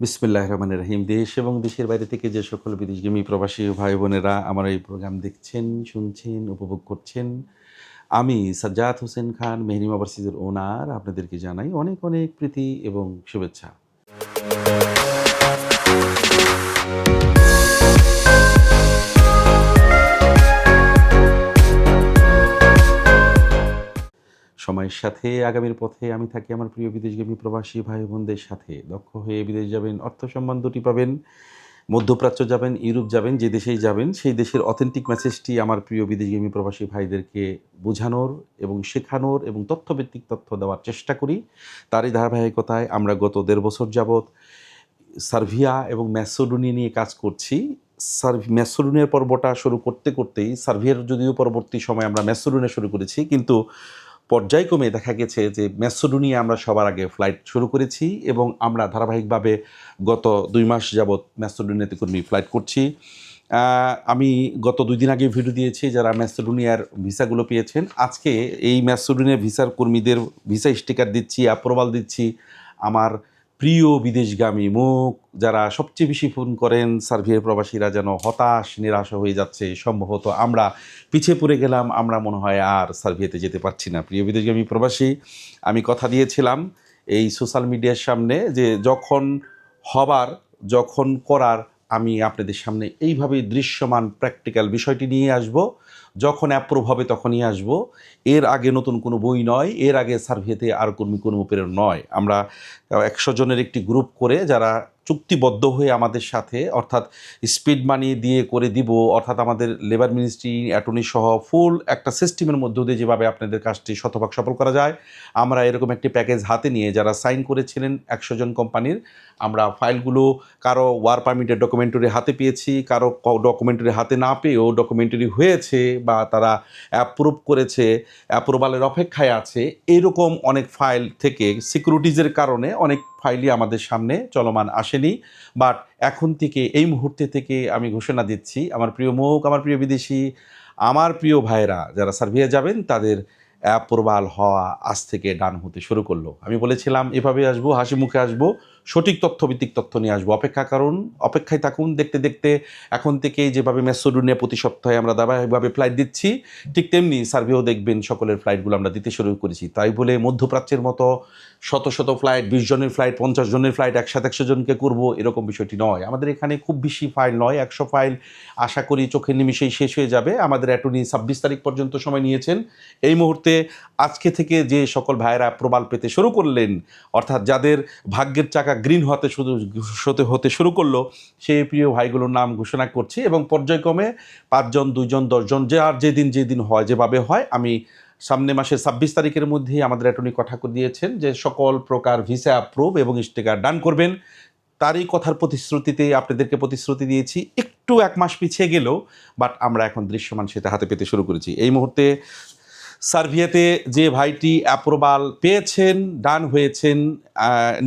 বিসমিল্লাহ রহমান রহিম। দেশ এবং দেশের বাইরে থেকে যে সকল বিদেশগামী প্রবাসী ভাই বোনেরা আমার এই প্রোগ্রাম দেখছেন, শুনছেন, উপভোগ করছেন। আমি সাজ্জাদ হোসেন খান, মেহরিম ওভারসিজের ওনার। আপনাদেরকে জানাই অনেক অনেক প্রীতি এবং শুভেচ্ছা। সময়ের সাথে আগামীর পথে আমি থাকি আমার প্রিয় বিদেশগামী প্রবাসী ভাই বোনদের সাথে। দক্ষ হয়ে বিদেশ যাবেন, অর্থ সম্মান দুটি পাবেন, মধ্যপ্রাচ্য যাবেন, ইউরোপ যাবেন, যে দেশেই যাবেন, সেই দেশের অথেন্টিক মেসেজটি আমার প্রিয় বিদেশগামী প্রবাসী ভাইদেরকে বোঝানোর এবং শেখানোর এবং তথ্যভিত্তিক তথ্য দেওয়ার চেষ্টা করি। তারই ধারাবাহিকতায় আমরা গত দেড় বছর যাবৎ সার্ভিয়া এবং ম্যাসোডোনিয়া নিয়ে কাজ করছি। সার্ভ, ম্যাসোডোনিয়ার পর্বটা শুরু করতে করতেই, সার্ভিয়ার যদিও পরবর্তী সময় আমরা ম্যাসোডোনিয়া শুরু করেছি, কিন্তু পর্যায়ক্রমে দেখা গেছে যে ম্যাসোডোনিয়া আমরা সবার আগে ফ্লাইট শুরু করেছি এবং আমরা ধারাবাহিকভাবে গত দুই মাস যাবৎ ম্যাসোডোনিয়াতে কর্মী ফ্লাইট করছি। আমি গত দুই দিন আগে ভিডিও দিয়েছি যারা ম্যাসোডোনিয়ার ভিসাগুলো পেয়েছেন। আজকে এই ম্যাসোডোনিয়া ভিসার কর্মীদের ভিসা স্টিকার দিচ্ছি অ্যাপ্রুভাল দিচ্ছি। আমার প্রিয় বিদেশগামী মুখ, যারা সবচেয়ে বেশি ফোন করেন সার্ভিয়ার প্রবাসীরা যেন হতাশ, নিরাশ হয়ে যাচ্ছে, সম্ভবত আমরা পিছিয়ে পড়ে গেলাম, আমরা মনে হয় আর সার্ভিয়াতে যেতে পারছি না। প্রিয় বিদেশগামী প্রবাসী, আমি কথা দিয়েছিলাম এই সোশ্যাল মিডিয়ার সামনে যে যখন হবার, যখন করার আমি আপনাদের সামনে এইভাবেই দৃশ্যমান প্র্যাকটিক্যাল বিষয়টি নিয়ে আসব। যখন অ্যাপ্রুভ হবে তখনই আসব। এর আগে নতুন কোনো বই নয়, এর আগে সার্ভেতে আর কর্মী প্রেরণ নয়। আমরা একশো জনের একটি গ্রুপ করে যারা চুক্তিবদ্ধ হয়ে আমাদের সাথে, অর্থাৎ স্পিড মানি দিয়ে করে দিব, অর্থাৎ আমাদের লেবার মিনিস্ট্রি অ্যাটর্নি সহ ফুল একটা সিস্টেমের মধ্য দিয়ে যেভাবে আপনাদের কাজটি শতভাগ সফল করা যায়, আমরা এরকম একটি প্যাকেজ হাতে নিয়ে যারা সাইন করেছিলেন একশো জন কোম্পানির আমরা ফাইলগুলো কারও ওয়ার পারমিটের ডকুমেন্টারি হাতে পেয়েছি, কারও ডকুমেন্টারি হাতে না পেয়েও ডকুমেন্টারি হয়েছে বা তারা অ্যাপ্রুভ করেছে অ্যাপ্রুভালের অপেক্ষায় আছে, এরকম অনেক ফাইল থেকে সিকিউরিটিজের কারণে অনেক ফাইলই আমাদের সামনে চলমান আসেনি। বাট এখন থেকে, এই মুহূর্তে থেকে আমি ঘোষণা দিচ্ছি, আমার প্রিয় মুখ, আমার প্রিয় বিদেশি, আমার প্রিয় ভাইরা যারা সার্ভিয়া যাবেন, তাদের অ্যাপ্রুভাল হওয়া আজ থেকে ডান হতে শুরু করল। আমি বলেছিলাম এভাবে আসব, হাসি মুখে আসব। সঠিক তথ্যভিত্তিক তথ্য নিয়ে আসব। অপেক্ষা কারণ অপেক্ষায় থাকুন, দেখতে দেখতে এখন থেকে যেভাবে মেসোডুনিয়া প্রতি সপ্তাহে আমরা ধারাবাহিকভাবে ফ্লাইট দিচ্ছি, ঠিক তেমনি সার্ভেও দেখবেন সকলের ফ্লাইটগুলো আমরা দিতে শুরু করেছি। তাই বলে মধ্যপ্রাচ্যের মতো শত শত ফ্লাইট বিশ জনের ফ্লাইট পঞ্চাশ জনের ফ্লাইট একসাথে একশো জনকে করব, এরকম বিষয়টি নয়। আমাদের এখানে খুব বেশি ফাইল নয়, একশো ফাইল আশা করি চোখের নিমিশেই শেষ হয়ে যাবে। আমাদের অ্যাটর্নি ছাব্বিশ তারিখ পর্যন্ত সময় নিয়েছেন। এই মুহূর্তে আজকে থেকে যে সকল ভাইয়েরা প্রবাল পেতে শুরু করলেন, অর্থাৎ যাদের ভাগ্যের চাকা গ্রিন হতে শুধু হতে হতে শুরু করল সেই প্রিয় ভাইগুলোর নাম ঘোষণা করছি এবং পর্যায়ক্রমে পাঁচজন, দুইজন, দশজন, যে আর যেদিন যেদিন হয়, যেভাবে হয়, আমি সামনে মাসের ছাব্বিশ তারিখের মধ্যেই আমাদের অ্যাটর্নি কথা দিয়েছেন যে সকল প্রকার ভিসা অ্যাপ্রুভ এবং স্টিকার ডান করবেন। তারই কথার প্রতিশ্রুতিতে আপনাদেরকে প্রতিশ্রুতি দিয়েছি, একটু এক মাস পিছিয়ে গেলেও, বাট আমরা এখন দৃশ্যমান সেটা হাতে পেতে শুরু করেছি। এই মুহূর্তে সার্ভিয়াতে যে ভাইটি অ্যাপ্রুভাল পেয়েছেন, ডান হয়েছেন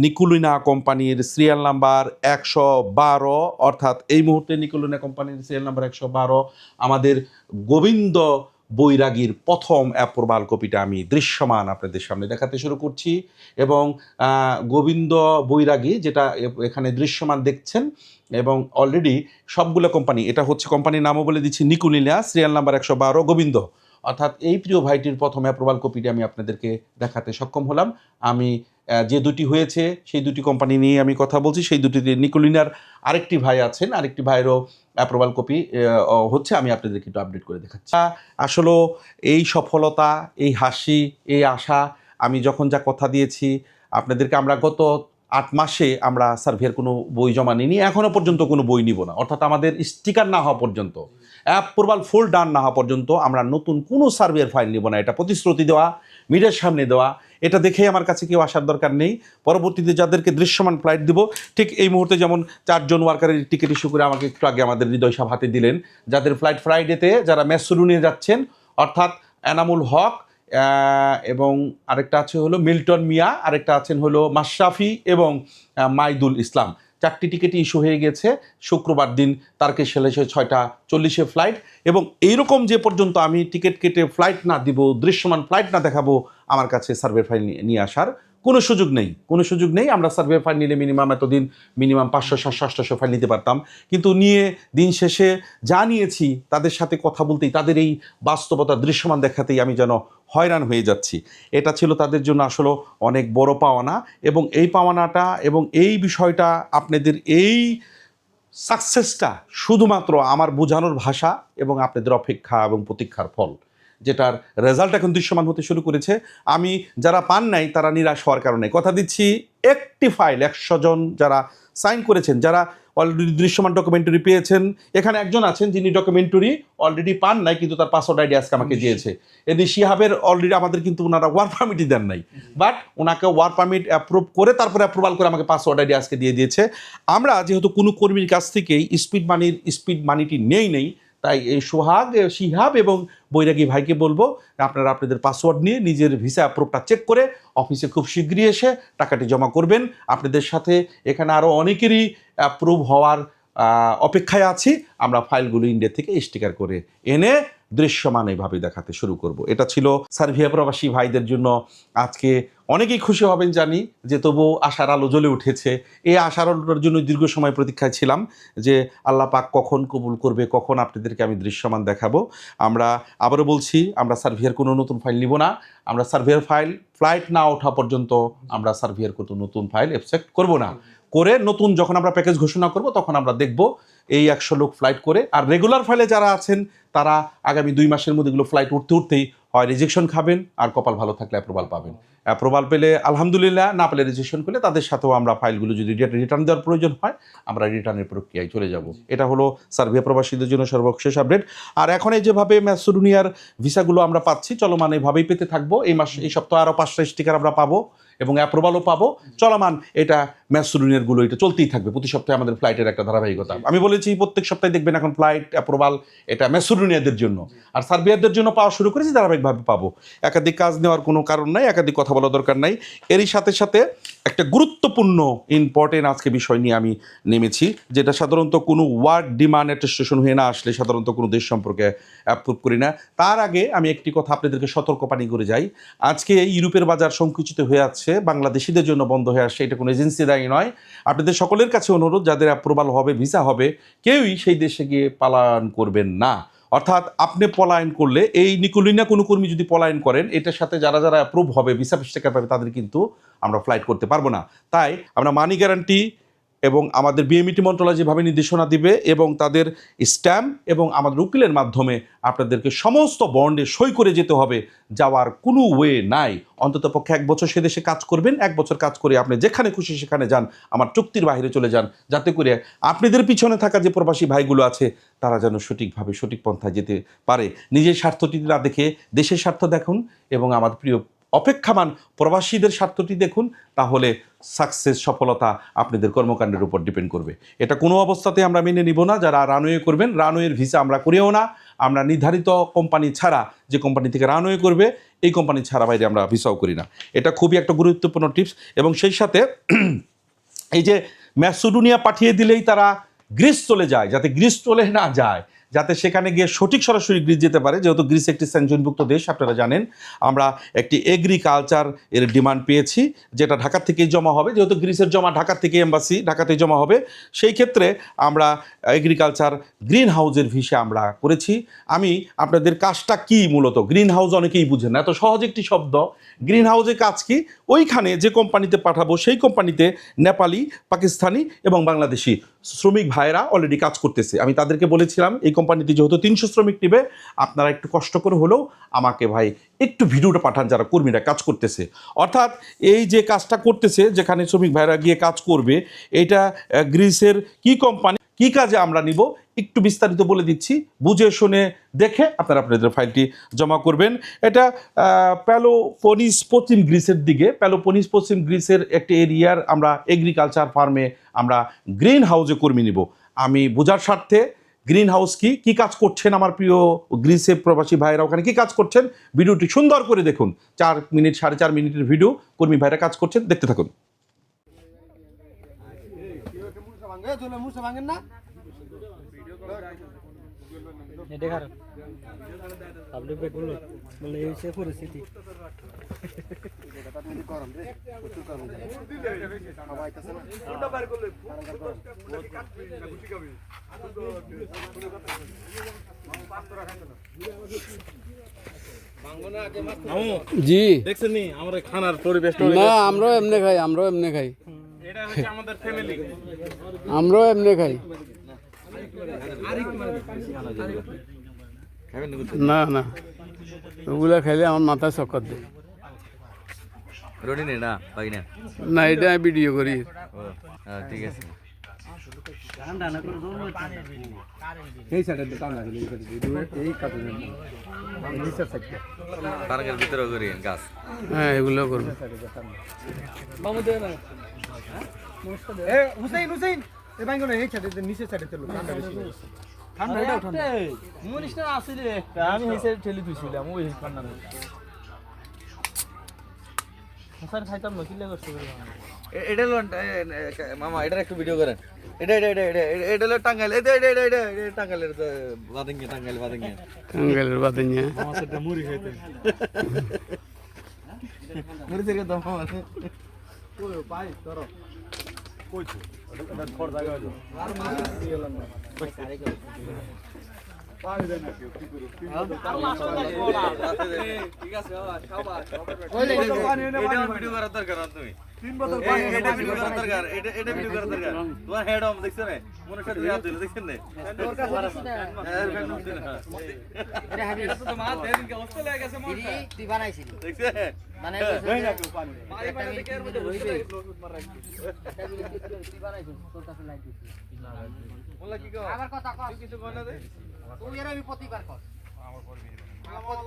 নিকুলিনা কোম্পানির সিরিয়াল নাম্বার একশো বারো, অর্থাৎ এই মুহূর্তে নিকুলিনা কোম্পানির সিরিয়াল নাম্বার একশো বারো, আমাদের গোবিন্দ বৈরাগীর প্রথম অ্যাপ্রুভাল কপিটা আমি দৃশ্যমান আপনাদের সামনে দেখাতে শুরু করছি এবং গোবিন্দ বৈরাগী যেটা এখানে দৃশ্যমান দেখছেন এবং অলরেডি সবগুলো কোম্পানি এটা হচ্ছে কোম্পানির নামও বলে দিচ্ছি, নিকুলিনা, সিরিয়াল নাম্বার একশো বারো, গোবিন্দ। অর্থাৎ এই প্রিয় ভাইটির প্রথম অ্যাপ্রুভাল কপিটি আমি আপনাদেরকে দেখাতে সক্ষম হলাম। আমি যে দুটি হয়েছে, সেই দুটি কোম্পানি নিয়ে আমি কথা বলছি, সেই দুটিতে নিকোলিনার আরেকটি ভাই আছেন, আরেকটি ভাইয়েরও অ্যাপ্রুভাল কপি হচ্ছে, আমি আপনাদেরকে একটু আপডেট করে দেখাচ্ছি। আসলে এই সফলতা, এই হাসি, এই আশা, আমি যখন যা কথা দিয়েছি, আপনাদেরকে আমরা গত আট মাসে আমরা সার্ভের কোনো বই জমা নিইনি এখনও পর্যন্ত কোনো বই নিব না। অর্থাৎ আমাদের স্টিকার না হওয়া পর্যন্ত অ্যাপ্রুভাল ফুল ডান না হওয়া পর্যন্ত আমরা নতুন কোনো সার্ভের ফাইল নিব না। এটা প্রতিশ্রুতি দেওয়া, মিডিয়ার সামনে দেওয়া, এটা দেখেই আমার কাছে কেউ আসার দরকার নেই। পরবর্তীতে যাদেরকে দৃশ্যমান ফ্লাইট দিব, ঠিক এই মুহূর্তে যেমন চারজন ওয়ার্কারের টিকিট ইস্যু করে আমাকে একটু আগে আমাদের হৃদয় সাহ হাতে দিলেন, যাদের ফ্লাইট ফ্রাইডেতে যারা মেসুরু নিয়ে যাচ্ছেন, অর্থাৎ এনামুল হক এবং আরেকটা আছে হলো মিল্টন মিয়া, আরেকটা আছেন হলো মাশরাফি এবং মাইদুল ইসলাম। চারটি টিকিটই ইস্যু হয়ে গেছে, শুক্রবার দিন তারকে সেলেছে ছয়টা চল্লিশে ফ্লাইট এবং এইরকম যে পর্যন্ত আমি টিকিট কেটে ফ্লাইট না দিব, দৃশ্যমান ফ্লাইট না দেখাবো, আমার কাছে সার্ভে ফাইল নিয়ে আসার কোনো সুযোগ নেই, কোনো সুযোগ নেই। আমরা সার্ভে ফাইল নিলে মিনিমাম এতদিন মিনিমাম পাঁচশো, সাতশো, আটশো ফাইল নিতে পারতাম। কিন্তু নিয়ে দিন শেষে যা নিয়েছি, তাদের সাথে কথা বলতেই, তাদের এই বাস্তবতা দৃশ্যমান দেখাতেই আমি যেন হয়রান হয়ে যাচ্ছি। এটা ছিল তাদের জন্য আসলে অনেক বড় পাওনা এবং এই পাওনাটা এবং এই বিষয়টা আপনাদের এই সাকসেসটা শুধুমাত্র আমার বোঝানোর ভাষা এবং আপনাদের অপেক্ষা এবং প্রতীক্ষার ফল। যেটার রেজাল্ট এখন দৃশ্যমান হতে শুরু করেছে। আমি যারা পান নাই তারা নিরাশ হওয়ার কারণে। কথা দিচ্ছি একটি ফাইল একশো জন যারা সাইন করেছেন যারা অলরেডি দৃশ্যমান ডকুমেন্টারি পেয়েছেন এখানে একজন আছেন যিনি ডকুমেন্টারি অলরেডি পান নাই কিন্তু তার পাসওয়ার্ড আইডি আজকে আমাকে দিয়েছে। এদি শিহাবের অলরেডি আমাদের কিন্তু ওনারা ওয়ার পারমিটই দেন নাই। বাট ওনাকে ওয়ার পারমিট অ্যাপ্রুভ করে তারপরে অ্যাপ্রুভাল করে আমাকে পাসওয়ার্ড আইডি আজকে দিয়ে দিয়েছে। আমরা যেহেতু কোনো কর্মীর কাছ থেকেই স্পিড মানির স্পিড মানিটি নেই নেই তাই এই সোহাগ সিহাব এবং বৈরাগী ভাইকে বলব, আপনারা আপনাদের পাসওয়ার্ড নিয়ে নিজের ভিসা অ্যাপ্রুভটা চেক করে অফিসে খুব শীঘ্রই এসে টাকাটি জমা করবেন। আপনাদের সাথে এখানে আরও অনেকেরই অ্যাপ্রুভ হওয়ার অপেক্ষায় আছি। আমরা ফাইলগুলো ইন্ডিয়া থেকে স্টিকার করে এনে দৃশ্যমান এইভাবে দেখাতে শুরু করব। এটা ছিল সার্ভিয়া প্রবাসী ভাইদের জন্য। আজকে অনেকেই খুশি হবেন জানি যে তবু আশার আলো জ্বলে উঠেছে। এই আশার আলোটার জন্য দীর্ঘ সময় প্রতীক্ষায় ছিলাম যে আল্লাহ পাক কখন কবুল করবে, কখন আপনাদেরকে আমি দৃশ্যমান দেখাবো। আমরা আবারও বলছি, আমরা সার্ভিয়ার কোনো নতুন ফাইল নিব না। আমরা সার্ভিয়ার ফাইল, ফ্লাইট না ওঠা পর্যন্ত আমরা সার্ভিয়ার কোনো নতুন ফাইল অ্যাকসেপ্ট করব না। করে নতুন যখন আমরা প্যাকেজ ঘোষণা করব, তখন আমরা দেখব এই একশো লোক ফ্লাইট করে। আর রেগুলার ফাইলে যারা আছেন, তারা আগামী দুই মাসের মধ্যে এগুলো ফ্লাইট উঠতে উঠতেই হয়। রিজেকশন খাবেন, আর কপাল ভালো থাকলে অ্যাপ্রুভাল পাবেন। অ্যাপ্রুভাল পেলে আলহামদুলিল্লাহ, না পেলে রেজিস্ট্রেশন করলে তাদের সাথেও আমরা ফাইলগুলো যদি রিটার্ন দেওয়ার প্রয়োজন হয়, আমরা রিটার্নের প্রক্রিয়ায় চলে যাব। এটা হলো সার্বিয়া প্রবাসীদের জন্য সর্বশেষ আপডেট আর এখন এই যেভাবে ম্যাসুরুনিয়ার ভিসাগুলো আমরা পাচ্ছি, চলমান এইভাবেই পেতে থাকব। এই মাস এই সপ্তাহে আরও পাঁচটা স্টিকার আমরা পাবো এবং অ্যাপ্রুভালও পাবো। চলমান এটা ম্যাসুরুনিয়ারগুলো এটা চলতেই থাকবে। প্রতি সপ্তাহে আমাদের ফ্লাইটের একটা ধারাবাহিকতা। আমি বলেছি, প্রত্যেক সপ্তাহে দেখবেন এখন ফ্লাইট অ্যাপ্রুভাল এটা ম্যাসুরুনিয়াদের জন্য। আর সার্বিয়াদের জন্য পাওয়া শুরু করেছি, ধারাবাহিকভাবে পাবো। একাধিক কাজ নেওয়ার কোনো কারণ নাই, একাধিক কথা বলা দরকার নাই। এরই সাথে সাথে একটা গুরুত্বপূর্ণ ইম্পর্টেন্ট আজকে বিষয় নিয়ে আমি নেমেছি, যেটা সাধারণত কোনো ওয়ার্ড ডিমান্ড অ্যাটেস্টেশন হয়ে না আসলে সাধারণত কোনো দেশ সম্পর্কে অ্যাপ্রুভ করি না। তার আগে আমি একটি কথা আপনাদেরকে সতর্ক পানি করে যাই। আজকে ইউরোপের বাজার সংকুচিত হয়ে আছে, বাংলাদেশিদের জন্য বন্ধ হয়ে আসছে, এটা কোনো এজেন্সি দায়ী নয়। আপনাদের সকলের কাছে অনুরোধ, যাদের অ্যাপ্রুভাল হবে ভিসা হবে, কেউই সেই দেশে গিয়ে পালায়ন করবেন না। অর্থাৎ আপনি পলায়ন করলে এই নিকুলিনা কোনো কর্মী যদি পলায়ন করেন, এটার সাথে যারা যারা অ্যাপ্রুভ হবে ভিসা স্টিকার পাবে, তাদের কিন্তু আমরা ফ্লাইট করতে পারব না। তাই আমরা মানি গ্যারান্টি এবং আমাদের বিএমইটি মন্ত্রণালয় যেভাবে নির্দেশনা দিবে এবং তাদের স্ট্যাম্প এবং আমাদের উকিলের মাধ্যমে আপনাদেরকে সমস্ত বন্ডে সই করে যেতে হবে, যাওয়ার কোনো ওয়ে নাই। অন্তত পক্ষে এক বছর সে দেশে কাজ করবেন, এক বছর কাজ করে আপনি যেখানে খুশি সেখানে যান, আমার চুক্তির বাইরে চলে যান। যাতে করে আপনাদের পিছনে থাকা যে প্রবাসী ভাইগুলো আছে, তারা যেন সঠিকভাবে সঠিক পন্থায় যেতে পারে। নিজের স্বার্থটি না দেখে দেশের স্বার্থ দেখুন এবং আমার প্রিয় অপেক্ষামান প্রবাসীদের স্বার্থটি দেখুন, তাহলে সাকসেস সফলতা আপনাদের কর্মকাণ্ডের উপর ডিপেন্ড করবে। এটা কোনো অবস্থাতে আমরা মেনে নিব না, যারা রানওয়ে করবেন রানওয়ের ভিসা আমরা করিও না। আমরা নির্ধারিত কোম্পানি ছাড়া যে কোম্পানি থেকে রানওয়ে করবে, এই কোম্পানি ছাড়া বাইরে আমরা ভিসাও করি না। এটা খুবই একটা গুরুত্বপূর্ণ টিপস এবং সেই সাথে এই যে ম্যাসুডুনিয়া পাঠিয়ে দিলেই তারা গ্রিস চলে যায়, যাতে গ্রিস চলে না যায়। যাতে সেখানে গিয়ে সঠিক সরাসরি গ্রিস যেতে পারে। যেহেতু গ্রিস একটি সেঞ্চুরিভুক্ত দেশ, আপনারা জানেন, আমরা একটি এগ্রিকালচার এর ডিমান্ড পেয়েছি, যেটা ঢাকা থেকেই জমা হবে। যেহেতু গ্রিসের জমা ঢাকা থেকে এম্বাসি ঢাকাতেই জমা হবে, সেই ক্ষেত্রে আমরা এগ্রিকালচার গ্রিন হাউসের ভিসা আমরা করেছি। আমি আপনাদের কাজটা কি মূলত? গ্রিন হাউস অনেকেই বুঝেন এত সহজ একটি শব্দ। গ্রিন হাউসের কাজ কি? ওইখানে যে কোম্পানিতে পাঠাবো, সেই কোম্পানিতে নেপালি, পাকিস্তানি এবং বাংলাদেশি শ্রমিক ভাইরা অলরেডি কাজ করতেছে। আমি তাদেরকে বলেছিলাম, এই কোম্পানিতে যেহেতু তিনশো শ্রমিক নেবে, আপনারা একটু কষ্ট করে হলেও আমাকে ভাই একটু ভিডিওটা পাঠান, যারা কর্মীরা কাজ করতেছে। অর্থাৎ এই যে কাজটা করতেছে, যেখানে শ্রমিক ভাইরা গিয়ে কাজ করবে, এটা গ্রিসের কি কোম্পানি কি কাজে আমরা নিব? একটু বিস্তারিত বলে দিচ্ছি। বুঝে শুনে দেখে আপনারা আপনাদের ফাইলটি জমা করবেন। এটা প্যালোপনিস পশ্চিম গ্রিসের দিকে। প্যালোপনিস পশ্চিম গ্রিসের একটি এরিয়ার আমরা এগ্রিকালচার ফার্মে আমরা গ্রিন হাউসে কর্মী নিব। আমি বোঝার স্বার্থে গ্রিন হাউস কি? কি কাজ করছেন আমার প্রিয় গ্রিসের প্রবাসী ভাইরা ওখানে কি কাজ করছেন? ভিডিওটি সুন্দর করে দেখুন। চার মিনিট, সাড়ে চার মিনিটের ভিডিও কর্মী ভাইরা কাজ করছেন। দেখতে থাকুন। ভাঙে তোলে মুসা ভাঙেন না। এটা খারাপ পাবলিক বেগুলো বলে এই সে পরিস্থিতি। জি। দেখছেন নি? আমার খানার পরিবেশটা না আমরাও এমনি খাই আমরাও এমনি খাই। এটা হচ্ছে আমাদের ফ্যামিলি আমরাও এমনি খাই। না না। ওগুলা খাইলে আমার মাথা চক্কর দেয়। না পাই না। না এটা ভিডিও করি। হ্যাঁ, ঠিক আছে। ভিতরে করি গাছ। হ্যাঁ এগুলো করব। এ হুসাইন হুসাইন। এ বাইঙ্গো না এই ছাড়ে নিচে ছাড়ে চলো ঠান্ডা বেশি ঠান্ডা এটা ঠান্ডা। মুনিশটা আসলে একটা আমি সাইড ঠেলি দিছিলাম ওই ঠান্ডা না হুসাইন খাইতাম না কিলে কষ্ট করে এটা হলো এ, এ, মামা এটার একটু ভিডিও করেন। এটা এটা এটা এটা এটা- হলো টাঙ্গাইল এটা এটা এটা এটা এটা টাঙ্গাইলের বাদাঙ্গি টাঙ্গাইল বাদাঙ্গি আমার মুড়ি খাইতে মুড়ি থেকে দাম মামা তোমার হেড অফ দেখছ না মনে সাথে হাত দিল দেখছেন না। তুই বানাইছিলি। দেখছে? মানে আবার কথা কর কিছু কয় না দে তুই এর আমি প্রতিবার কর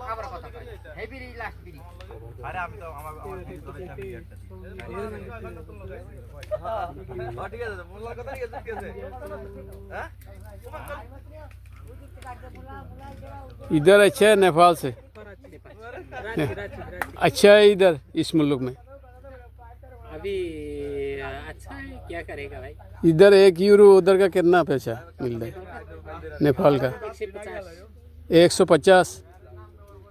আবার কথা কর হে বিড়ি লাস্ট বিড়ি আরে আমি তো আমার আমার ভিতরে চাবি একটা হ্যাঁ ঠিক আছে কথা ঠিক আছে হ্যাঁ इधर अच्छा है नेपाल से। अच्छा है इधर इस मुल्क में। अभी अच्छा है क्या करेगा भाई? इधर एक यूरो उधर का कितना पैसा मिलता है? नेपाल का। एक सौ पचास।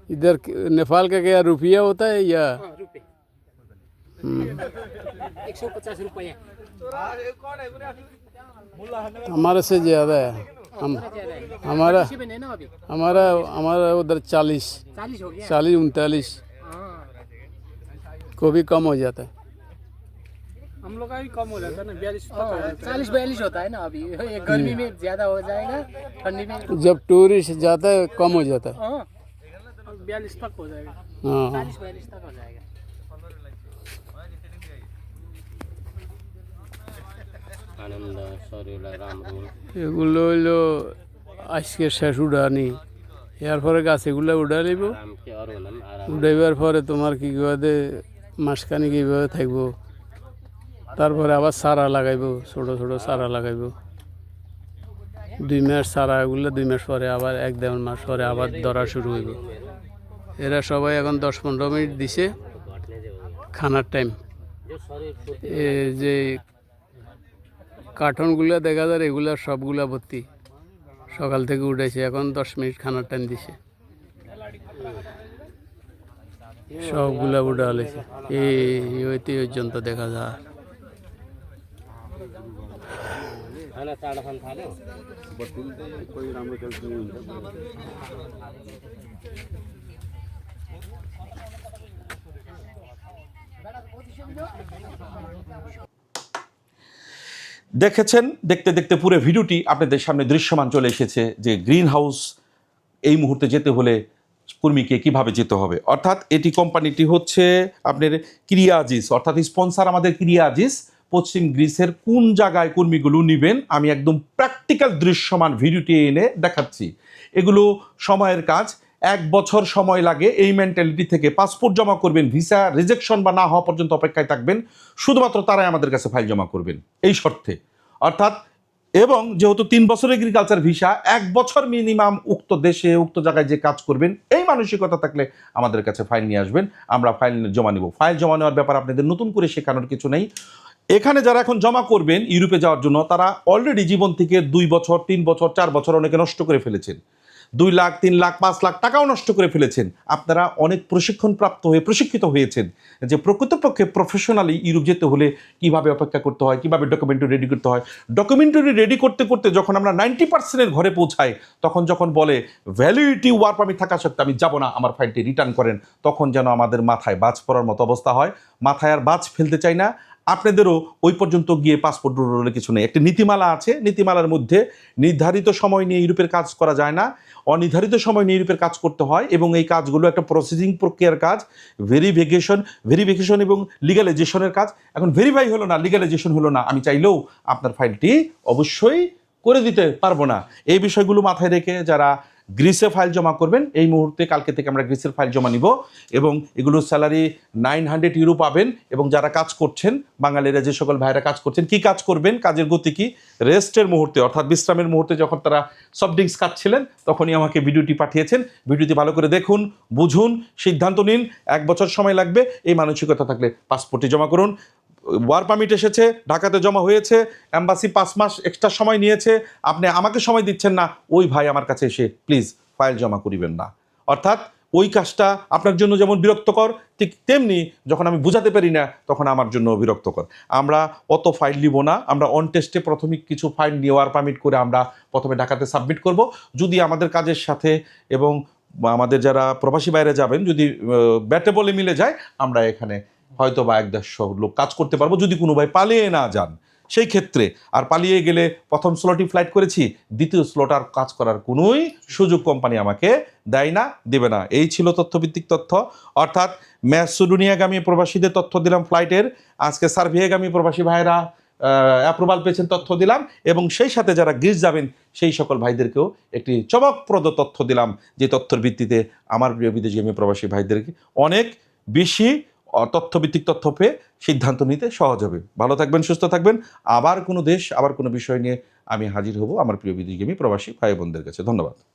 इधर नेपाल का क्या रुपया होता है या? हम्म, एक सौ पचास रुपया। हमारे से ज़्यादा है। हम हमारा हमारा हमारा उधर चालीस। चालीस हो उनतालीस। हाँ। को भी कम हो जाता है। हम लोग का भी कम हो जाता है ना बयालीस चालीस बयालीस होता है ना अभी। ये गर्मी में ज़्यादा हो जाएगा ठंडी में। जब टूरिस्ट जाता है कम हो जाता है। हाँ। बयालीस तक हो जाएगा। हाँ हाँ। चालीस बयालीस तक हो जाएगा। এগুলো হইল আজকে শেষ উড়ানি। এরপরে গাছেগুলো উড়া নিব উড়াইবার পরে তোমার কি কীভাবে মাসখানি কীভাবে থাকব। তারপরে আবার সারা লাগাইব ছোট ছোট সারা লাগাইব। দুই মাস সারা এগুলো দুই মাস পরে আবার এক দেড় মাস পরে আবার ধরা শুরু হইব। এরা সবাই এখন দশ পনেরো মিনিট দিছে খানার টাইম এ যে কার্টনগুলো দেখা যায়, এগুলা সবগুলা ভর্তি। সকাল থেকে উঠেছে, এখন দশ মিনিট খানার টাইম দিছে। সবগুলা উঠা হলেছে এই হইতে জন্য দেখা যায়। দেখেছেন, দেখতে দেখতে পুরো ভিডিওটি আপনাদের সামনে দৃশ্যমান চলে এসেছে যে গ্রিন হাউস এই মুহূর্তে যেতে হলে কর্মীকে কীভাবে যেতে হবে। অর্থাৎ এটি কোম্পানিটি হচ্ছে আপনার ক্রিয়াজিস, অর্থাৎ স্পন্সার আমাদের ক্রিয়াজিস, পশ্চিম গ্রিসের কোন জায়গায় কর্মীগুলো নেবেন, আমি একদম প্র্যাকটিক্যাল দৃশ্যমান ভিডিওটি এনে দেখাচ্ছি। এগুলো সময়ের কাজ এক বছর সময় লাগে এই মেন্টালিটি থেকে পাসপোর্ট জমা করবেন ভিসা রিজেকশন বা না হওয়া পর্যন্ত অপেক্ষায় থাকবেন। শুধুমাত্র তারাই আমাদের কাছে ফাইল জমা করবেন, এই শর্তে। অর্থাৎ, এবং যেহেতু তিন বছর এগ্রিকালচার ভিসা এক বছর মিনিমাম উক্ত দেশে, উক্ত জায়গায় যে কাজ করবেন, এই মানসিকতা থাকলে আমাদের কাছে ফাইল নিয়ে আসবেন। আমরা ফাইল জমা নিব। ফাইল জমা নেওয়ার ব্যাপার আপনাদের নতুন করে শেখানোর কিছু নেই। এখানে যারা এখন জমা করবেন, ইউরোপে যাওয়ার জন্য, তারা অলরেডি জীবন থেকে দুই বছর, তিন বছর, চার বছর অনেকে নষ্ট করে ফেলেছেন। দুই লাখ, তিন লাখ, পাঁচ লাখ টাকাও নষ্ট করে ফেলেছেন। আপনারা অনেক প্রশিক্ষণ প্রাপ্ত হয়ে প্রশিক্ষিত হয়েছেন যে প্রকৃতপক্ষে প্রফেশনালি ইউরোপ যেতে হলে কীভাবে অপেক্ষা করতে হয়, কীভাবে ডকুমেন্টারি রেডি করতে হয়। ডকুমেন্টারি রেডি করতে করতে যখন আমরা নাইনটি পার্সেন্টের ঘরে পৌঁছাই, তখন যখন বলে ভ্যালিডিটি ওয়ার পারমিট থাকা সত্ত্বে আমি যাব না, আমার ফাইলটি রিটার্ন করেন, তখন যেন আমাদের মাথায় বাজ পড়ার মতো অবস্থা হয়। মাথায় আর বাজ ফেলতে চাই না। আপনাদেরও ওই পর্যন্ত গিয়ে পাসপোর্ট রোলে কিছু নেই। একটি নীতিমালা আছে, নীতিমালার মধ্যে নির্ধারিত সময় নিয়ে ইউরোপের কাজ করা যায় না, অনির্ধারিত সময় নিয়ে ইউরোপের কাজ করতে হয় এবং এই কাজগুলো একটা প্রসেসিং প্রক্রিয়ার কাজ ভেরিফিকেশন ভেরিফিকেশন এবং লিগালাইজেশনের কাজ। এখন ভেরিফাই হলো না লিগালাইজেশন হলো না, আমি চাইলেও আপনার ফাইলটি অবশ্যই করে দিতে পারব না। এই বিষয়গুলো মাথায় রেখে যারা গ্রিসে ফাইল জমা করবেন। এই মুহূর্তে কালকে থেকে আমরা গ্রিসের ফাইল জমা নিব এবং এগুলো স্যালারি নাইন হান্ড্রেড ইউরো পাবেন এবং যারা কাজ করছেন, বাঙালিরা যে সকল ভাইরা কাজ করছেন, কি কাজ করবেন, কাজের গতি কি? রেস্টের মুহূর্তে অর্থাৎ বিশ্রামের মুহূর্তে যখন তারা সফট ড্রিঙ্কস খাচ্ছিলেন, তখনই আমাকে ভিডিওটি পাঠিয়েছেন। ভিডিওটি ভালো করে দেখুন, বুঝুন, সিদ্ধান্ত নিন। এক বছর সময় লাগবে, এই মানসিকতা থাকলে পাসপোর্টটি জমা করুন। ওয়ার পারমিট এসেছে, ঢাকাতে জমা হয়েছে অ্যাম্বাসি পাঁচ মাস এক্সট্রা সময় নিয়েছে, আপনি আমাকে সময় দিচ্ছেন না, ওই ভাই আমার কাছে এসে প্লিজ ফাইল জমা করিবেন না। অর্থাৎ ওই কাজটা আপনার জন্য যেমন বিরক্তকর, ঠিক তেমনি যখন আমি বুঝাতে পারি না, তখন আমার জন্য বিরক্তকর। আমরা অত ফাইল নিব না, আমরা অন টেস্টে প্রাথমিক কিছু ফাইল নিয়ে ওয়ার পারমিট করে আমরা প্রথমে ঢাকাতে সাবমিট করব। যদি আমাদের কাজের সাথে এবং আমাদের যারা প্রবাসী বাইরে যাবেন, যদি ব্যাটে বলে মিলে যায়, আমরা এখানে হয়তো বা এক দেড়শো লোক কাজ করতে পারব যদি কোনো ভাই পালিয়ে না যান। সেই ক্ষেত্রে আর পালিয়ে গেলে প্রথম স্লটই ফ্লাইট করেছি, দ্বিতীয় স্লট আর কাজ করার কোনোই সুযোগ কোম্পানি আমাকে দেয় না, দেবে না। এই ছিল তথ্যভিত্তিক তথ্য। অর্থাৎ ম্যাসুডুনিয়াগামী প্রবাসীদের তথ্য দিলাম ফ্লাইটের আজকে সার্ভিয়াগামী প্রবাসী ভাইরা অ্যাপ্রুভাল পেয়েছেন তথ্য দিলাম এবং সেই সাথে যারা গ্রিস যাবেন, সেই সকল ভাইদেরকেও একটি চমকপ্রদ তথ্য দিলাম। যে তথ্যের ভিত্তিতে আমার প্রিয় বিদেশগামী প্রবাসী ভাইদেরকে অনেক বেশি তথ্যভিত্তিক তথ্য পেয়ে সিদ্ধান্ত নিতে সহজ হবে। ভালো থাকবেন, সুস্থ থাকবেন। আবার কোনো দেশ, আবার কোনো বিষয় নিয়ে আমি হাজির হব আমার প্রিয় বিদেশগামী প্রবাসী ভাই বোনদের কাছে। ধন্যবাদ।